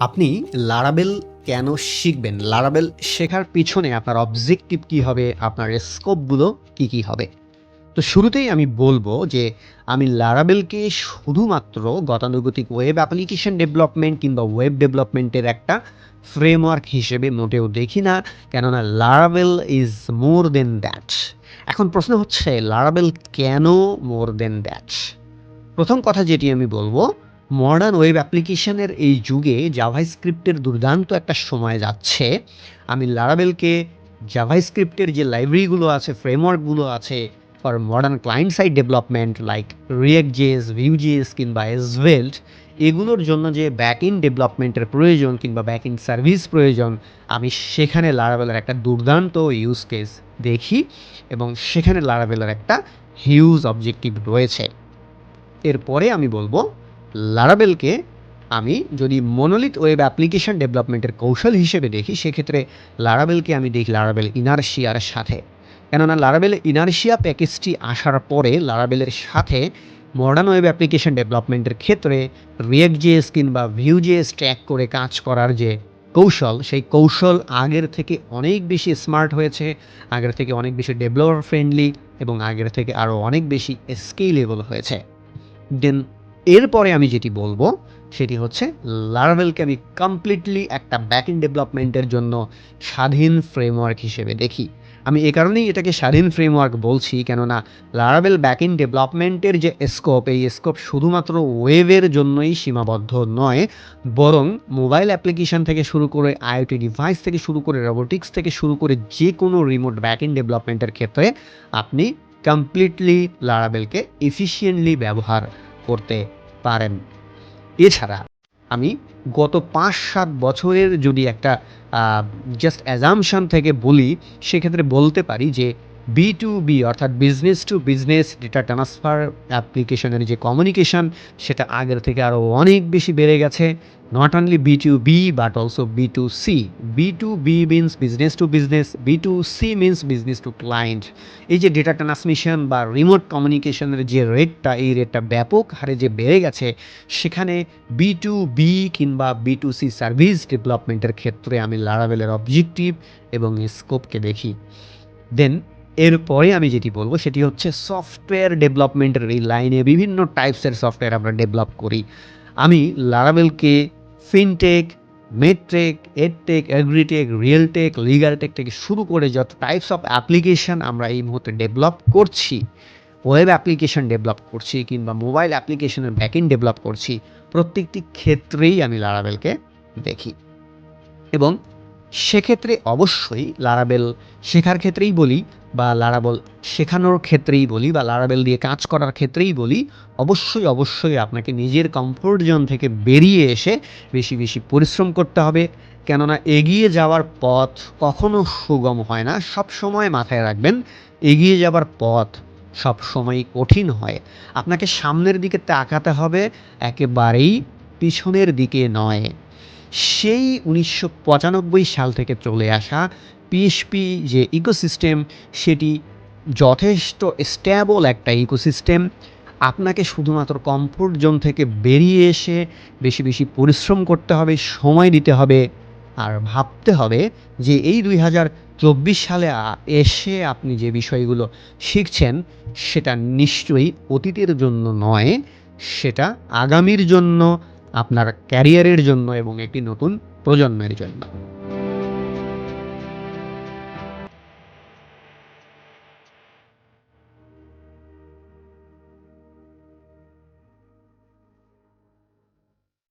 আপনি লারাবেল কেন শিখবেন? লারাবেল শেখার পিছনে আপনার অবজেক্টিভ কী হবে? আপনার স্কোপগুলো কী কী হবে? তো শুরুতেই আমি বলব যে আমি লারাবেলকে শুধুমাত্র গতানুগতিক ওয়েব অ্যাপ্লিকেশন ডেভেলপমেন্ট কিংবা ওয়েব ডেভেলপমেন্টের একটা ফ্রেমওয়ার্ক হিসেবে মোটেও দেখি না, কেননা লারাবেল ইজ মোর দেন দ্যাট এখন প্রশ্ন হচ্ছে লারাবেল কেন মোর দেন দ্যাট প্রথম কথা যেটি আমি বলব মডার্ন ওয়েব অ্যাপ্লিকেশনের এই যুগে জাভাস্ক্রিপ্টের দুর্দান্ত একটা সময় যাচ্ছে। আমি লারাবেলকে জাভাস্ক্রিপ্টের যে লাইব্রেরিগুলো আছে ফ্রেমওয়ার্কগুলো আছে for modern client side development like React JS Vue JS কিংবা এসভেল্ট এগুলোর জন্য যে ব্যাক ইন ডেভেলপমেন্টের প্রয়োজন কিংবা ব্যাক ইন সার্ভিস প্রয়োজন, আমি সেখানে লারাবেলের একটা দুর্দান্ত ইউজ কেস দেখি এবং সেখানে লারাবেলের একটা হিউজ অবজেক্টিভ রয়েছে। এরপরে আমি বলব লারাবেলকে আমি যদি মনোলিথ ওয়েব অ্যাপ্লিকেশন ডেভেলপমেন্টের কৌশল হিসেবে দেখি, সেক্ষেত্রে লারাবেলকে আমি দেখি লারাবেল ইনার্শিয়ার সাথে। কেননা লারাবেল ইনার্শিয়া প্যাকেজটি আসার পরে লারাবেলের সাথে মডার্ন ওয়েব অ্যাপ্লিকেশন ডেভেলপমেন্টের ক্ষেত্রে রিয়েক্ট জিএস কিংবা ভিউ জিএস ট্র্যাক করে কাজ করার যে কৌশল, সেই কৌশল আগের থেকে অনেক বেশি স্মার্ট হয়েছে, আগের থেকে অনেক বেশি ডেভেলপার ফ্রেন্ডলি এবং আগের থেকে আরও অনেক বেশি স্কেলেবল হয়েছে। দেন এরপরে আমি যেটি বলব, সেটি হচ্ছে লারাভেলকে আমি কমপ্লিটলি একটা ব্যাক ইন ডেভেলপমেন্টের জন্য স্বাধীন ফ্রেমওয়ার্ক হিসেবে দেখি। আমি এ কারণেই এটাকে স্বাধীন ফ্রেমওয়ার্ক বলছি, কেননা লারাভেল ব্যাক ইন ডেভেলপমেন্টের যে স্কোপ এই স্কোপ শুধুমাত্র ওয়েবের জন্যই সীমাবদ্ধ নয়, বরং মোবাইল অ্যাপ্লিকেশন থেকে শুরু করে আইওটি ডিভাইস থেকে শুরু করে রোবোটিক্স থেকে শুরু করে যে কোনো রিমোট ব্যাক ইন ডেভেলপমেন্টের ক্ষেত্রে আপনি কমপ্লিটলি লারাবেলকে এফিসিয়েন্টলি ব্যবহার করতে পারেন। এছাড়া আমি গত পাঁচ সাত বছরের যদি একটা জাস্ট অ্যাজামশন থেকে বলি, সেক্ষেত্রে বলতে পারি যে বি টু বি অর্থাৎ business to business data transfer অ্যাপ্লিকেশনের যে কমিউনিকেশন সেটা আগের থেকে আরও অনেক বেশি বেড়ে গেছে। Not only B to B but also B to C. B to B means business to business B to C means business to client এই যে ডেটা ট্রান্সমিশন বা রিমোট কমিউনিকেশনের যে রেটটা এই রেটটা ব্যাপক হারে যে বেড়ে গেছে, সেখানে বি টু বি কিংবা বি টু সি সার্ভিস ডেভেলপমেন্টের ক্ষেত্রে আমি লারাবেলের অবজেক্টিভ এবং স্কোপকে দেখি। দেন এরপরে আমি যেটি বলব সেটি হচ্ছে সফটওয়্যার ডেভেলপমেন্টের এই লাইনে বিভিন্ন টাইপসের সফটওয়্যার আমরা ডেভেলপ করি। আমি লারাবেলকে fintech medtech edtech agritech realtech legal tech থেকে শুরু করে যত টাইপস অফ অ্যাপ্লিকেশন আমরা এই মুহূর্তে ডেভেলপ করছি ওয়েব অ্যাপ্লিকেশন ডেভেলপ করছি কিংবা মোবাইল অ্যাপ্লিকেশনের ব্যাকইন ডেভেলপ করছি, প্রত্যেকটি ক্ষেত্রেই আমি লারাবেলকে দেখি। এবং সেক্ষেত্রে অবশ্যই লারাবেল শেখার ক্ষেত্রেই বলি বা লারাবেল শেখানোর ক্ষেত্রেই বলি বা লারাবেল দিয়ে কাজ করার ক্ষেত্রেই বলি, অবশ্যই অবশ্যই আপনাকে নিজের কমফোর্ট জোন থেকে বেরিয়ে এসে বেশি বেশি পরিশ্রম করতে হবে। কেননা এগিয়ে যাওয়ার পথ কখনো সুগম হয় না। সব সময় মাথায় রাখবেন, এগিয়ে যাওয়ার পথ সব সময় কঠিন হয়। আপনাকে সামনের দিকে তাকাতে হবে, একেবারেই পিছনের দিকে নয়। সেই উনিশশো পঁচানব্বই সাল থেকে চলে আসা পিএসপি যে ইকোসিস্টেম সেটি যথেষ্ট স্ট্যাবল একটা ইকোসিস্টেম আপনাকে শুধুমাত্র কমফোর্ট জোন থেকে বেরিয়ে এসে বেশি বেশি পরিশ্রম করতে হবে, সময় দিতে হবে আর ভাবতে হবে যে এই দুই হাজার চব্বিশ সালে এসে আপনি যে বিষয়গুলো শিখছেন, সেটা নিশ্চয়ই অতীতের জন্য নয়, সেটা আগামীর জন্য আপনার ক্যারিয়ারের জন্য এবং একটি নতুন প্রজন্মের জন্য।